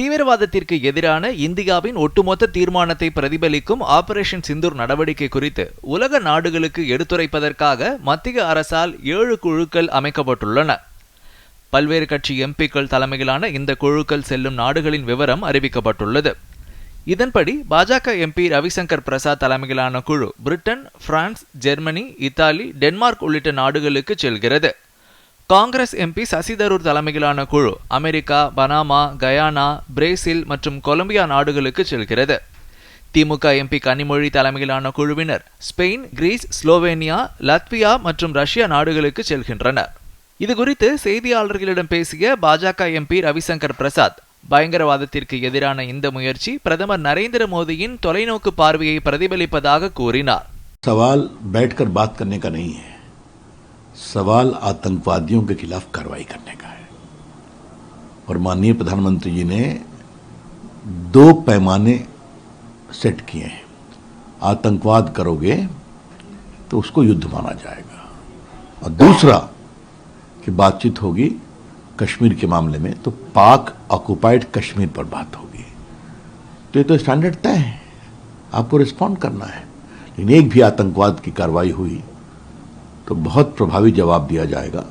தீவிரவாதத்திற்கு எதிரான இந்தியாவின் ஒட்டுமொத்த தீர்மானத்தை பிரதிபலிக்கும் ஆபரேஷன் சிந்தூர் நடவடிக்கை குறித்து உலக நாடுகளுக்கு எடுத்துரைப்பதற்காக மத்திய அரசால் ஏழு குழுக்கள் அமைக்கப்பட்டுள்ளன. பல்வேறு கட்சி எம்பிக்கள் தலைமையிலான இந்த குழுக்கள் செல்லும் நாடுகளின் விவரம் அறிவிக்கப்பட்டுள்ளது. இதன்படி பாஜக எம்பி ரவிசங்கர் பிரசாத் தலைமையிலான குழு Britain France Germany Italy Denmark உள்ளிட்ட நாடுகளுக்கு செல்கிறது. காங்கிரஸ் எம்பி சசிதரூர் தலைமையிலான குழு அமெரிக்கா பனாமா கயானா பிரேசில் மற்றும் கொலம்பியா நாடுகளுக்கு செல்கிறது. திமுக எம்பி கனிமொழி தலைமையிலான குழுவினர் ஸ்பெயின் கிரீஸ் ஸ்லோவேனியா லத்வியா மற்றும் ரஷ்யா நாடுகளுக்கு செல்கின்றனர். இதுகுறித்து செய்தியாளர்களிடம் பேசிய பாஜக எம்பி ரவிசங்கர் பிரசாத் பயங்கரவாதத்திற்கு எதிரான இந்த முயற்சி பிரதமர் நரேந்திர மோடியின் தொலைநோக்கு பார்வையை பிரதிபலிப்பதாக கூறினார். சவால் பேட்கர் பாத் கர்னே கா सवाल आतंकवादियों के खिलाफ कार्रवाई करने का है। और माननीय प्रधानमंत्री जी ने दो पैमाने सेट किए हैं। आतंकवाद करोगे तो उसको युद्ध माना जाएगा। और दूसरा कि बातचीत होगी कश्मीर के मामले में तो पाक ऑक्युपाइड कश्मीर पर बात होगी। तो ये तो स्टैंडर्ड तय है। आपको रिस्पॉन्ड करना है। लेकिन एक भी आतंकवाद की कार्रवाई हुई तो बहुत प्रभावी जवाब दिया जाएगा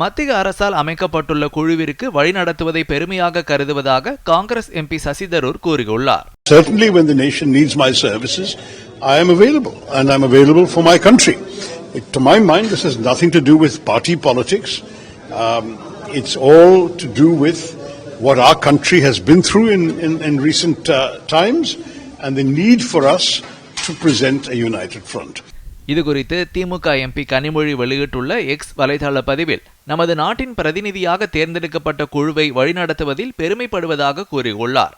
மத்திய அரசால் அமைக்கப்பட்டுள்ள குழுவிற்கு வழிநடத்துவதை பெருமையாக கருதுவதாக காங்கிரஸ் எம்பி சசி தரூர் கூறியுள்ளார் Certainly, when the nation needs my services, I am available, and I'm available for my country. It, to my mind, this has nothing to do with party politics. Um, it's all to do with what our country has been through in, in, in recent uh, times and the need for us to present a united front. இதுகுறித்து திமுக MP Kanimozhi வெளியிட்டுள்ள X வலைதள பதிவில் நமது நாட்டின் பிரதிநிதியாக தேர்ந்தெடுக்கப்பட்ட குழுவை வழிநடத்துவதில் பெருமைப்படுவதாக கூறியுள்ளார்.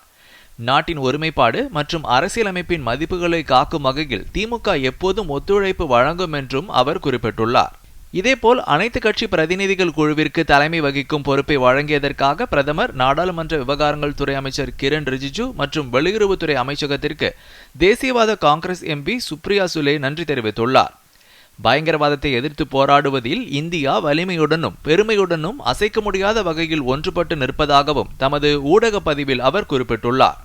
நாட்டின் ஒருமைப்பாடு மற்றும் அரசியலமைப்பின் மதிப்புகளை காக்கும் வகையில் திமுக எப்போதும் ஒத்துழைப்பு வழங்கும் என்றும் அவர் குறிப்பிட்டுள்ளார். இதேபோல் அனைத்து கட்சி பிரதிநிதிகள் குழுவிற்கு தலைமை வகிக்கும் பொறுப்பை வழங்கியதற்காக பிரதமர் நாடாளுமன்ற விவகாரங்கள் துறை அமைச்சர் கிரண் ரிஜிஜு மற்றும் வெளியுறவுத்துறை அமைச்சகத்திற்கு தேசியவாத காங்கிரஸ் எம்பி சுப்ரியா சுலே நன்றி தெரிவித்துள்ளார். பயங்கரவாதத்தை எதிர்த்து போராடுவதில் இந்தியா வலிமையுடனும் பெருமையுடனும் அசைக்க முடியாத வகையில் ஒன்றுபட்டு நிற்பதாகவும் தமது ஊடக பதிவில் அவர் குறிப்பிட்டுள்ளார்.